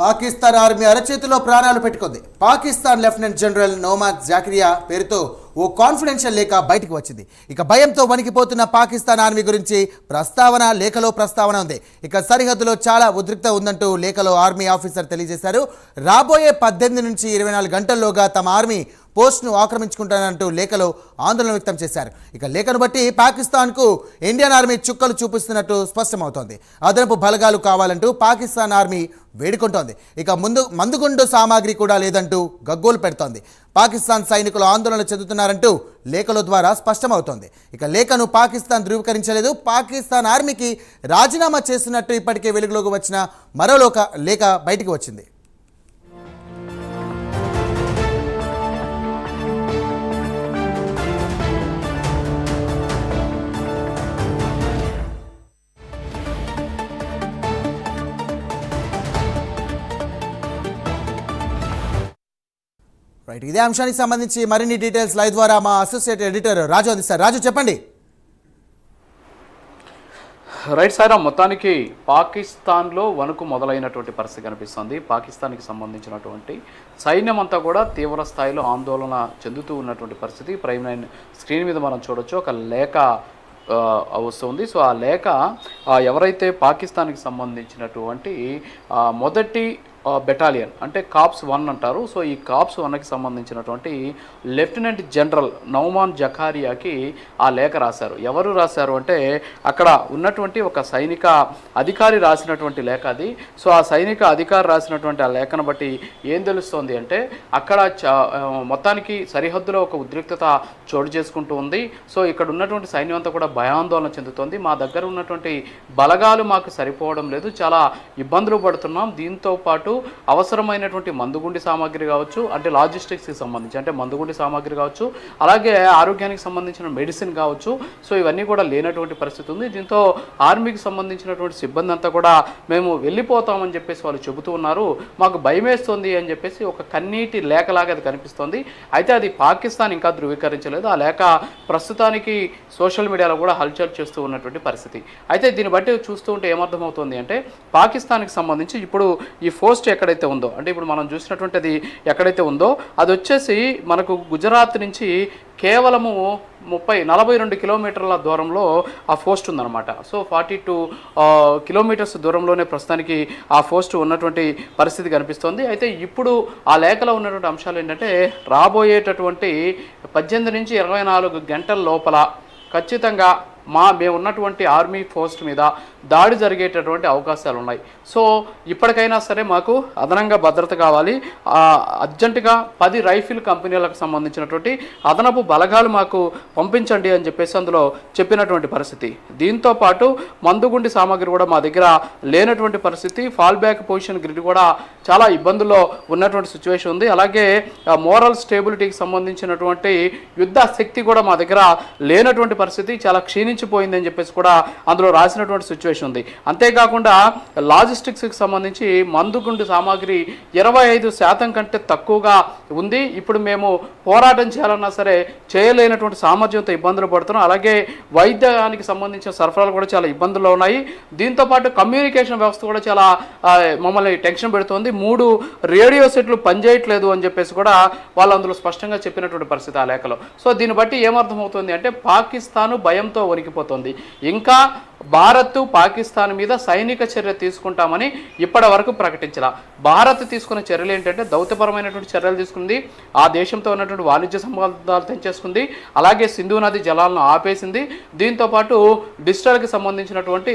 Pakistan army అరచేతిలో ప్రాణాలు పెట్టుకుంది. పాకిస్తాన్ లెఫ్టినెంట్ జనరల్ నోమాద్ జాక్రియా పేరుతో ఓ కాన్ఫిడెన్షియల్ లేఖ బయటకు వచ్చింది. ఇక భయంతో వణికిపోతున్న పాకిస్తాన్ ఆర్మీ గురించి ప్రస్తావన లేఖలో ప్రస్తావన ఉంది. ఇక సరిహద్దులో చాలా ఉద్రిక్త ఉందంటూ లేఖలో ఆర్మీ ఆఫీసర్ తెలియజేశారు. రాబోయే పద్దెనిమిది నుంచి ఇరవై నాలుగు గంటల్లోగా తమ ఆర్మీ పోస్ట్ను ఆక్రమించుకుంటానంటూ లేఖలో ఆందోళన వ్యక్తం చేశారు. ఇక లేఖను బట్టి పాకిస్తాన్కు ఇండియన్ ఆర్మీ చుక్కలు చూపిస్తున్నట్టు స్పష్టమవుతోంది. అదనపు బలగాలు కావాలంటూ పాకిస్తాన్ ఆర్మీ వేడుకుంటోంది. ఇక ముందు మందుగుండు సామాగ్రి కూడా లేదంటూ గగ్గోలు పెడుతోంది. పాకిస్తాన్ సైనికులు ఆందోళన చెందుతున్నారంటూ లేఖల ద్వారా స్పష్టమవుతోంది. ఇక లేఖను పాకిస్తాన్ ధృవీకరించలేదు. పాకిస్తాన్ ఆర్మీకి రాజీనామా చేస్తున్నట్టు ఇప్పటికే వెలుగులోకి వచ్చిన మరో లేఖ బయటికి వచ్చింది. రైట్ ఇదే అంశానికి సంబంధించి మరిన్ని డీటెయిల్స్ లైవ్ ద్వారా మా అసోసియేట్ ఎడిటర్ రాజు అందిస్తారు. రాజు చెప్పండి. రైట్ సార్ మొత్తానికి పాకిస్తాన్లో వణుకు మొదలైనటువంటి పరిస్థితి కనిపిస్తుంది. పాకిస్తాన్కి సంబంధించినటువంటి సైన్యం అంతా కూడా తీవ్ర స్థాయిలో ఆందోళన చెందుతూ ఉన్నటువంటి పరిస్థితి. ప్రైమ్ నైన్ స్క్రీన్ మీద మనం చూడొచ్చు. ఒక లేఖ వస్తుంది. సో ఆ లేఖ ఎవరైతే పాకిస్తాన్కి సంబంధించినటువంటి మొదటి బెటాలియన్ అంటే కాప్స్ వన్ అంటారు. సో ఈ కాప్స్ వన్కి సంబంధించినటువంటి లెఫ్టినెంట్ జనరల్ నౌమాన్ జకారియాకి ఆ లేఖ రాశారు. ఎవరు రాశారు అంటే అక్కడ ఉన్నటువంటి ఒక సైనిక అధికారి రాసినటువంటి లేఖ అది. సో ఆ సైనిక అధికారి రాసినటువంటి ఆ లేఖను బట్టి ఏం తెలుస్తోంది అంటే అక్కడ చ- మొత్తానికి సరిహద్దులో ఒక ఉద్రిక్తత చోటు చేసుకుంటూ ఉంది. సో ఇక్కడ ఉన్నటువంటి సైన్యం అంతా కూడా భయాందోళన చెందుతోంది. మా దగ్గర ఉన్నటువంటి బలగాలు మాకు సరిపోవడం లేదు. చాలా ఇబ్బందులు పడుతున్నాం. దీంతో పాటు అవసరమైనటువంటి మందుగుండి సామాగ్రి కావచ్చు అంటే లాజిస్టిక్స్కి సంబంధించి అంటే మందుగుండి సామాగ్రి కావచ్చు అలాగే ఆరోగ్యానికి సంబంధించిన మెడిసిన్ కావచ్చు. సో ఇవన్నీ కూడా లేనటువంటి పరిస్థితి ఉంది. దీంతో ఆర్మీకి సంబంధించినటువంటి సిబ్బంది అంతా కూడా మేము వెళ్ళిపోతామని చెప్పేసి వాళ్ళు చెబుతూ ఉన్నారు. మాకు భయమేస్తుంది అని చెప్పేసి ఒక కన్నీటి లేఖలాగా అది కనిపిస్తోంది. అయితే అది పాకిస్తాన్ ఇంకా ధృవీకరించలేదు. ఆ లేఖ ప్రస్తుతానికి సోషల్ మీడియాలో కూడా హల్చల్ చేస్తూ ఉన్నటువంటి పరిస్థితి. అయితే దీన్ని బట్టి చూస్తూ ఉంటే ఏమర్థమవుతుంది అంటే పాకిస్తాన్కి సంబంధించి ఇప్పుడు ఈ ఫోర్స్ పోస్ట్ ఎక్కడైతే ఉందో అంటే ఇప్పుడు మనం చూసినటువంటి అది ఎక్కడైతే ఉందో అది వచ్చేసి మనకు గుజరాత్ నుంచి కేవలము ముప్పై నలభై రెండు కిలోమీటర్ల దూరంలో ఆ పోస్ట్ ఉందన్నమాట. సో ఫార్టీ టూ కిలోమీటర్స్ దూరంలోనే ప్రస్తుతానికి ఆ పోస్ట్ ఉన్నటువంటి పరిస్థితి కనిపిస్తోంది. అయితే ఇప్పుడు ఆ లేఖలో ఉన్నటువంటి అంశాలు ఏంటంటే రాబోయేటటువంటి పద్దెనిమిది నుంచి ఇరవై నాలుగు గంటల లోపల ఖచ్చితంగా మా మేము ఉన్నటువంటి ఆర్మీ పోస్ట్ మీద దాడి జరిగేటటువంటి అవకాశాలు ఉన్నాయి సో ఇప్పటికైనా సరే మాకు అదనంగా భద్రత కావాలి. అర్జెంటుగా పది రైఫిల్ కంపెనీలకు సంబంధించినటువంటి అదనపు బలగాలు మాకు పంపించండి అని చెప్పేసి అందులో చెప్పినటువంటి పరిస్థితి. దీంతో పాటు మందుగుండి సామాగ్రి కూడా మా దగ్గర లేనటువంటి పరిస్థితి. ఫాల్ బ్యాక్ పొజిషన్ గ్రిడ్ కూడా చాలా ఇబ్బందుల్లో ఉన్నటువంటి సిచ్యువేషన్ ఉంది. అలాగే మోరల్ స్టేబిలిటీకి సంబంధించినటువంటి యుద్ధ శక్తి కూడా మా దగ్గర లేనటువంటి పరిస్థితి. చాలా క్షీణించి అని చెప్పేసి కూడా అందులో రాసినటువంటి సిచ్యువేషన్ ఉంది. అంతేకాకుండా లాజిస్టిక్స్కి సంబంధించి మందుగుండు సామాగ్రి ఇరవై ఐదు శాతం కంటే తక్కువగా ఉంది. ఇప్పుడు మేము పోరాటం చేయాలన్నా సరే చేయలేనటువంటి సామర్థ్యంతో ఇబ్బందులు పడుతున్నాం. అలాగే వైద్యానికి సంబంధించిన సరఫరాలు కూడా చాలా ఇబ్బందుల్లో ఉన్నాయి. దీంతో పాటు కమ్యూనికేషన్ వ్యవస్థ కూడా చాలా మమ్మల్ని టెన్షన్ పెడుతోంది. మూడు రేడియో సెట్లు పనిచేయట్లేదు అని చెప్పేసి కూడా వాళ్ళు అందులో స్పష్టంగా చెప్పినటువంటి పరిస్థితి ఆ లేఖలో. సో దీన్ని బట్టి ఏమర్థమవుతుంది అంటే పాకిస్తాను భయంతో పెరిగిపోతుంది ఇంకా భారత్ పాకిస్తాన్ మీద సైనిక చర్య తీసుకుంటామని ఇప్పటి వరకు ప్రకటించాల. భారత్ తీసుకున్న చర్యలు ఏంటంటే దౌత్యపరమైనటువంటి చర్యలు తీసుకుంది. ఆ దేశంతో ఉన్నటువంటి వాణిజ్య సంబంధాలు తెంచేసుకుంది. అలాగే సింధు నది జలాలను ఆపేసింది. దీంతో పాటు డిజిటల్కి సంబంధించినటువంటి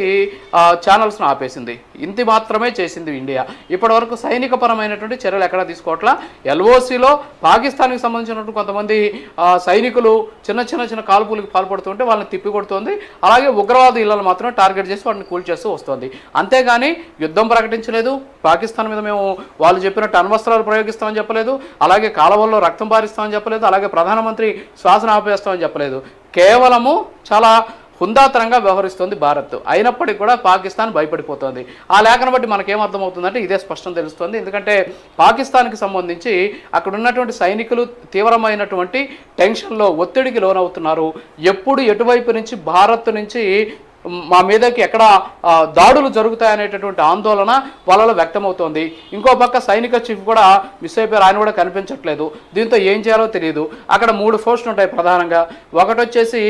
ఛానల్స్ను ఆపేసింది. ఇంత మాత్రమే చేసింది ఇండియా. ఇప్పటి వరకు సైనిక పరమైనటువంటి చర్యలు ఎక్కడ తీసుకోవట్లా. ఎల్ఓసిలో పాకిస్తాన్కి సంబంధించినటువంటి కొంతమంది సైనికులు చిన్న చిన్న చిన్న కాల్పులకు పాల్పడుతుంటే వాళ్ళని తిప్పికొడుతోంది. అలాగే ఉగ్రవాద ఇళ్ళను మాత్రమే టార్గెట్ చేసి వాటిని కూల్ చేస్తూ వస్తుంది. అంతేగాని యుద్ధం ప్రకటించలేదు. పాకిస్తాన్ మీద మేము వాళ్ళు చెప్పినట్టు అణ్వస్త్రాలు ప్రయోగిస్తామని చెప్పలేదు. అలాగే కాలవల్లో రక్తం పారిస్తామని చెప్పలేదు. అలాగే ప్రధానమంత్రి శ్వాసను ఆపేస్తామని చెప్పలేదు. కేవలము చాలా హుందాతరంగా వ్యవహరిస్తుంది భారత్. అయినప్పటికీ కూడా పాకిస్తాన్ భయపడిపోతుంది. ఆ లేఖను బట్టి మనకేం అర్థమవుతుందంటే ఇదే స్పష్టం తెలుస్తుంది. ఎందుకంటే పాకిస్తాన్కి సంబంధించి అక్కడ ఉన్నటువంటి సైనికులు తీవ్రమైనటువంటి టెన్షన్లో ఒత్తిడికి లోనవుతున్నారు. ఎప్పుడు ఎటువైపు నుంచి భారత్ నుంచి మా మీదకి ఎక్కడ దాడులు జరుగుతాయనేటటువంటి ఆందోళన వాళ్ళలో వ్యక్తమవుతోంది. ఇంకో పక్క సైనిక చీఫ్ కూడా మిస్ అయిపోయారు ఆయన కూడా కనిపించట్లేదు. దీంతో ఏం చేయాలో తెలియదు. అక్కడ మూడు పోస్టులు ఉంటాయి ప్రధానంగా. ఒకటి వచ్చేసి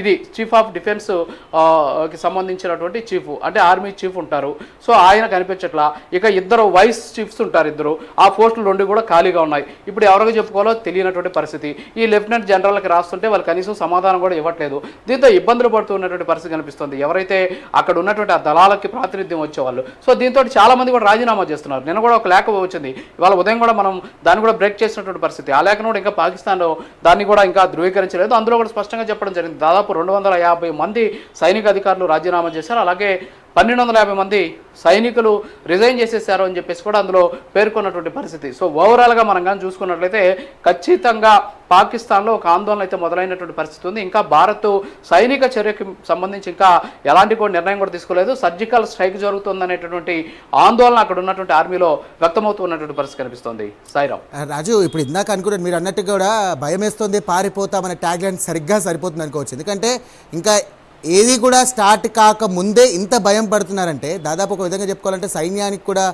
ఇది చీఫ్ ఆఫ్ డిఫెన్స్కి సంబంధించినటువంటి చీఫ్ అంటే ఆర్మీ చీఫ్ ఉంటారు. సో ఆయన కనిపించట్లా. ఇక ఇద్దరు వైస్ చీఫ్స్ ఉంటారు ఇద్దరు. ఆ పోస్టులు రెండు కూడా ఖాళీగా ఉన్నాయి. ఇప్పుడు ఎవరికి చెప్పుకోవాలో తెలియనటువంటి పరిస్థితి. ఈ లెఫ్టినెంట్ జనరల్కి రాస్తుంటే వాళ్ళు కనీసం సమాధానం కూడా ఇవ్వట్లేదు. దీంతో ఇబ్బందులు పడుతున్నటువంటి పరిస్థితి కనిపిస్తుంది ఎవరైతే అక్కడ ఉన్నటువంటి ఆ దళాలకి ప్రాతినిధ్యం వచ్చేవాళ్ళు. సో దీంతో చాలా మంది కూడా రాజీనామా చేస్తున్నారు. నిన్న కూడా ఒక లేఖ వచ్చింది. ఇవాళ ఉదయం కూడా మనం దాన్ని కూడా బ్రేక్ చేసినటువంటి పరిస్థితి. ఆ లేఖను కూడా ఇంకా పాకిస్తాన్లో దాన్ని కూడా ఇంకా ధృవీకరించలేదు. అందులో కూడా స్పష్టంగా చెప్పడం జరిగింది. దాదాపు రెండు వందల యాభై మంది సైనిక అధికారులు రాజీనామా చేశారు. అలాగే పన్నెండు వందల యాభై మంది సైనికులు రిజైన్ చేసేసారు అని చెప్పేసి కూడా అందులో పేర్కొన్నటువంటి పరిస్థితి. సో ఓవరాల్గా మనం కానీ చూసుకున్నట్లయితే ఖచ్చితంగా పాకిస్తాన్లో ఒక ఆందోళన అయితే మొదలైనటువంటి పరిస్థితి ఉంది. ఇంకా భారత్ సైనిక చర్యకి సంబంధించి ఇంకా ఎలాంటి కూడా నిర్ణయం కూడా తీసుకోలేదు. సర్జికల్ స్ట్రైక్ జరుగుతుందనేటటువంటి ఆందోళన అక్కడ ఉన్నటువంటి ఆర్మీలో వ్యక్తమవుతూ ఉన్నటువంటి పరిస్థితి కనిపిస్తుంది. సాయిరావు రాజు ఇప్పుడు ఇందాక అనుకున్నాను మీరు అన్నట్టు కూడా భయం వేస్తుంది పారిపోతామనే ట్యాగ్ లైన్ సరిగ్గా సరిపోతుంది అనుకోవచ్చు. ఎందుకంటే ఇంకా ఏది కూడా స్టార్ట్ కాక ముందే ఇంత భయం పడుతున్నారంటే దాదాపు ఒక విధంగా చెప్పుకోవాలంటే సైన్యానికి కూడా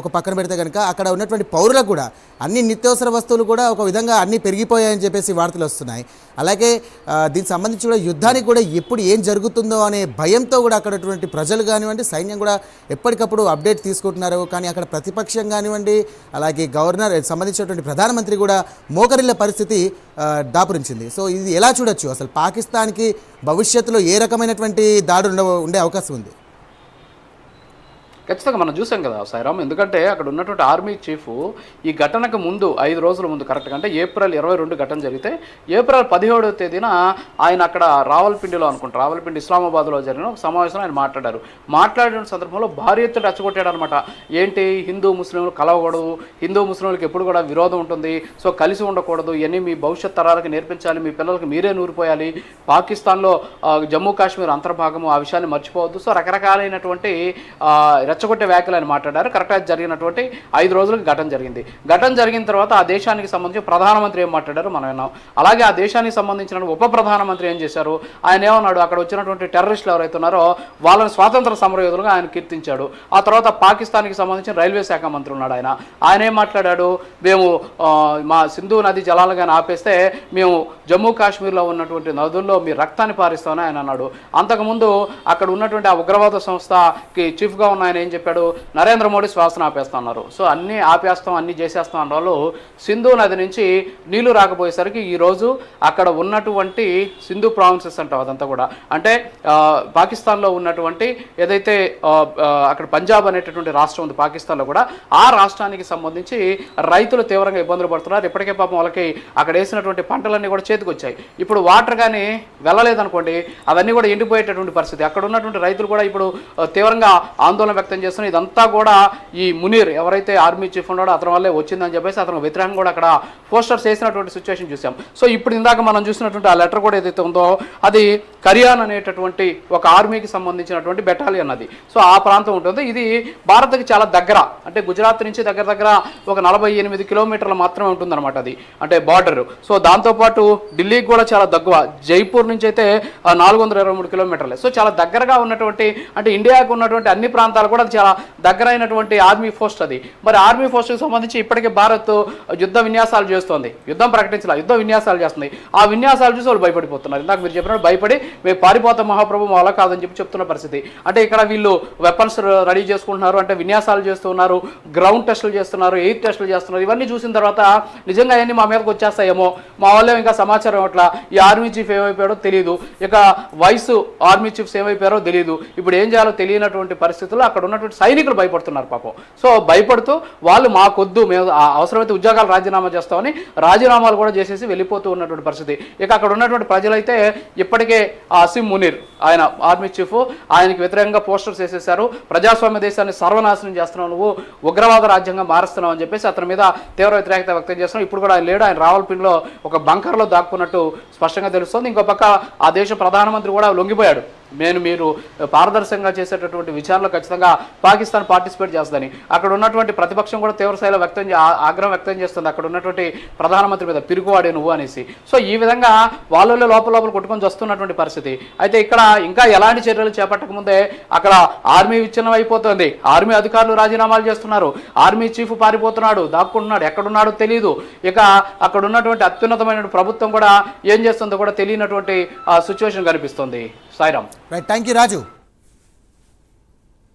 ఒక పక్కన పెడితే కనుక అక్కడ ఉన్నటువంటి పౌరులకు కూడా అన్ని నిత్యావసర వస్తువులు కూడా ఒక విధంగా అన్నీ పెరిగిపోయాయని చెప్పేసి వార్తలు వస్తున్నాయి. అలాగే దీనికి సంబంధించి కూడా యుద్ధానికి కూడా ఎప్పుడు ఏం జరుగుతుందో అనే భయంతో కూడా అక్కడటువంటి ప్రజలు కానివ్వండి సైన్యం కూడా ఎప్పటికప్పుడు అప్డేట్ తీసుకుంటున్నారు. కానీ అక్కడ ప్రతిపక్షం కానివ్వండి అలాగే గవర్నర్ సంబంధించినటువంటి ప్రధానమంత్రి కూడా మోకరిల్ల పరిస్థితి దాపురించింది. సో ఇది ఎలా చూడొచ్చు? అసలు పాకిస్తాన్కి భవిష్యత్తులో ఏ రకమైనటువంటి దాడులు ఉండే అవకాశం ఉంది? ఖచ్చితంగా మనం చూసాం కదా సాయిరామ్. ఎందుకంటే అక్కడ ఉన్నటువంటి ఆర్మీ చీఫ్ ఈ ఘటనకు ముందు ఐదు రోజుల ముందు కరెక్ట్గా అంటే ఏప్రిల్ ఇరవై రెండు ఘటన జరిగితే ఏప్రిల్ పదిహేడవ తేదీన ఆయన అక్కడ రావల్పిండిలో అనుకుంటా రావల్పిండి ఇస్లామాబాద్లో జరిగిన ఒక సమావేశంలో ఆయన మాట్లాడారు. మాట్లాడిన సందర్భంలో భారీ ఎత్తున రచ్చగొట్టాడు అనమాట ఏంటి? హిందూ ముస్లింలు కలవకూడదు హిందూ ముస్లింలకు ఎప్పుడు కూడా విరోధం ఉంటుంది సో కలిసి ఉండకూడదు ఇవన్నీ మీ భవిష్యత్ తరాలకు నేర్పించాలి మీ పిల్లలకు మీరే నూరిపోయాలి. పాకిస్తాన్లో జమ్మూ కాశ్మీర్ అంతర్భాగము ఆ విషయాన్ని మర్చిపోవద్దు. సో రకరకాలైనటువంటి రెచ్చగొట్టే వ్యాఖ్యలు అని మాట్లాడారు. కరెక్ట్గా జరిగినటువంటి ఐదు రోజులకు ఘటన జరిగింది. ఘటన జరిగిన తర్వాత ఆ దేశానికి సంబంధించి ప్రధానమంత్రి ఏం మాట్లాడారు మనం విన్నాం. అలాగే ఆ దేశానికి సంబంధించిన ఉప ప్రధానమంత్రి ఏం చేశారు? ఆయన ఏమన్నాడు? అక్కడ వచ్చినటువంటి టెర్రరిస్టులు ఎవరైతే ఉన్నారో వాళ్ళని స్వాతంత్ర సమరయోధులుగా ఆయన కీర్తించాడు. ఆ తర్వాత పాకిస్తాన్కి సంబంధించిన రైల్వే శాఖ మంత్రి ఉన్నాడు ఆయన. ఆయన ఏం మాట్లాడాడు? మేము మా సింధు నది జలాలు కానీ ఆపేస్తే మేము జమ్మూ కాశ్మీర్లో ఉన్నటువంటి నదుల్లో మీ రక్తాన్ని పారిస్తామని ఆయన అన్నాడు. అంతకుముందు అక్కడ ఉన్నటువంటి ఆ ఉగ్రవాద సంస్థకి చీఫ్గా ఉన్న ఆయన ఏం చెప్పాడు? నరేంద్ర మోడీ శ్వాసను ఆపేస్తున్నారు. సో అన్నీ ఆపేస్తాం అన్నీ చేసేస్తాం అన్న వాళ్ళు సింధు నది నుంచి నీళ్ళు రాకపోయేసరికి ఈరోజు అక్కడ ఉన్నటువంటి సింధు ప్రావిన్సెస్ అంటాం అదంతా కూడా. అంటే పాకిస్తాన్లో ఉన్నటువంటి ఏదైతే అక్కడ పంజాబ్ అనేటటువంటి రాష్ట్రం ఉంది పాకిస్తాన్లో కూడా ఆ రాష్ట్రానికి సంబంధించి రైతులు తీవ్రంగా ఇబ్బందులు పడుతున్నారు. ఇప్పటికే పాపం వాళ్ళకి అక్కడ వేసినటువంటి పంటలన్నీ కూడా చేతికొచ్చాయి. ఇప్పుడు వాటర్ కానీ వెళ్ళలేదనుకోండి అవన్నీ కూడా ఎండిపోయేటటువంటి పరిస్థితి. అక్కడ ఉన్నటువంటి రైతులు కూడా ఇప్పుడు తీవ్రంగా ఆందోళన వ్యక్తం చేస్తున్నారు ఇదంతా కూడా ఈ మునీర్ ఎవరైతే ఆర్మీ చీఫ్ ఉన్నాడో అతని వల్లే వచ్చిందని చెప్పేసి అతను వ్యతిరేకంగా కూడా అక్కడ పోస్టర్స్ వేసినటువంటి సిచ్యువేషన్ చూసాం. సో ఇప్పుడు ఇందాక మనం చూసినటువంటి ఆ లెటర్ కూడా ఏదైతే ఉందో అది కరియాన్ అనేటటువంటి ఒక ఆర్మీకి సంబంధించినటువంటి బెటాలియన్ అది. సో ఆ ప్రాంతం ఉంటుంది. ఇది భారత్కి చాలా దగ్గర అంటే గుజరాత్ నుంచి దగ్గర దగ్గర ఒక నలభై ఎనిమిది కిలోమీటర్లు మాత్రమే ఉంటుందన్నమాట అది అంటే బార్డర్ సో దాంతోపాటు ఢిల్లీకి కూడా చాలా దగ్గర జైపూర్ నుంచి అయితే నాలుగు వందల ఇరవై మూడు కిలోమీటర్లే. సో చాలా దగ్గరగా ఉన్నటువంటి అంటే ఇండియాకు ఉన్నటువంటి అన్ని ప్రాంతాలు కూడా అది చాలా దగ్గరైనటువంటి ఆర్మీ పోస్ట్ అది. మరి ఆర్మీ పోస్ట్కి సంబంధించి ఇప్పటికే భారత్ యుద్ధ విన్యాసాలు చేస్తోంది. యుద్ధం ప్రకటించాల యుద్ధ విన్యాసాలు చేస్తుంది. ఆ విన్యాసాలు చూసి వాళ్ళు భయపడిపోతున్నారు. ఇందాక మీరు చెప్పినట్టు భయపడి మేము పారిపోతాం మహాప్రభు అలా కాదని చెప్పి చెప్తున్న పరిస్థితి. అంటే ఇక్కడ వీళ్ళు వెపన్స్ రెడీ చేసుకుంటున్నారు అంటే విన్యాసాలు చేస్తున్నారు గ్రౌండ్ టెస్టులు చేస్తున్నారు ఎయిర్ టెస్టులు చేస్తున్నారు. ఇవన్నీ చూసిన తర్వాత నిజంగా అవన్నీ మా మీదకి వచ్చేస్తాయేమో. మా వాళ్ళు ఇంకా సమాచారం అట్లా ఈ ఆర్మీ చీఫ్ ఏమైపోయాడో తెలియదు ఇక వయసు ఆర్మీ చీఫ్స్ ఏమైపోయారో తెలియదు ఇప్పుడు ఏం చేయాలో తెలియనటువంటి పరిస్థితుల్లో అక్కడ ఉన్నటువంటి సైనికులు భయపడుతున్నారు పాపం. సో భయపడుతూ వాళ్ళు మాకొద్దు మేము అవసరమైతే ఉద్యోగాలు రాజీనామా చేస్తామని రాజీనామాలు కూడా చేసేసి వెళ్ళిపోతూ ఉన్నటువంటి పరిస్థితి. ఇక అక్కడ ఉన్నటువంటి ప్రజలైతే ఇప్పటికే ఆ మునీర్ ఆయన ఆర్మీ చీఫ్ ఆయనకి వ్యతిరేకంగా పోస్టర్స్ వేసేశారు. ప్రజాస్వామ్య దేశాన్ని సర్వనాశనం చేస్తున్నావు నువ్వు ఉగ్రవాద రాజ్యంగా మారుస్తున్నావు అని చెప్పేసి అతని మీద తీవ్ర వ్యతిరేకత వ్యక్తం చేస్తున్నావు ఇప్పుడు కూడా ఆయన లేడు. ఆయన రావల్పిండిలో ఒక బంకర్లో దాక్కున్నట్టు స్పష్టంగా తెలుస్తోంది. ఇంకో పక్క ఆ దేశ ప్రధానమంత్రి కూడా లొంగిపోయాడు. నేను మీరు పారదర్శకంగా చేసేటటువంటి విచారణలో ఖచ్చితంగా పాకిస్తాన్ పార్టిసిపేట్ చేస్తుందని. అక్కడ ఉన్నటువంటి ప్రతిపక్షం కూడా తీవ్రస్థాయిలో వ్యక్తం చే- ఆగ్రహం వ్యక్తం చేస్తుంది. అక్కడ ఉన్నటువంటి ప్రధానమంత్రి మీద పిరుగువాడే నువ్వు అనేసి. సో ఈ విధంగా వాళ్ళలో లోపల లోపల కొట్టుకొని వస్తున్నటువంటి పరిస్థితి. అయితే ఇక్కడ ఇంకా ఎలాంటి చర్యలు చేపట్టక ముందే అక్కడ ఆర్మీ విచ్ఛిన్నం అయిపోతుంది. ఆర్మీ అధికారులు రాజీనామాలు చేస్తున్నారు. ఆర్మీ చీఫ్ పారిపోతున్నాడు దాక్కుంటున్నాడు ఎక్కడున్నాడో తెలియదు ఇక అక్కడ ఉన్నటువంటి అత్యున్నతమైన ప్రభుత్వం కూడా ఏం చేస్తుందో కూడా తెలియనటువంటి సిచ్యువేషన్ కనిపిస్తుంది. Sairam right thank you Raju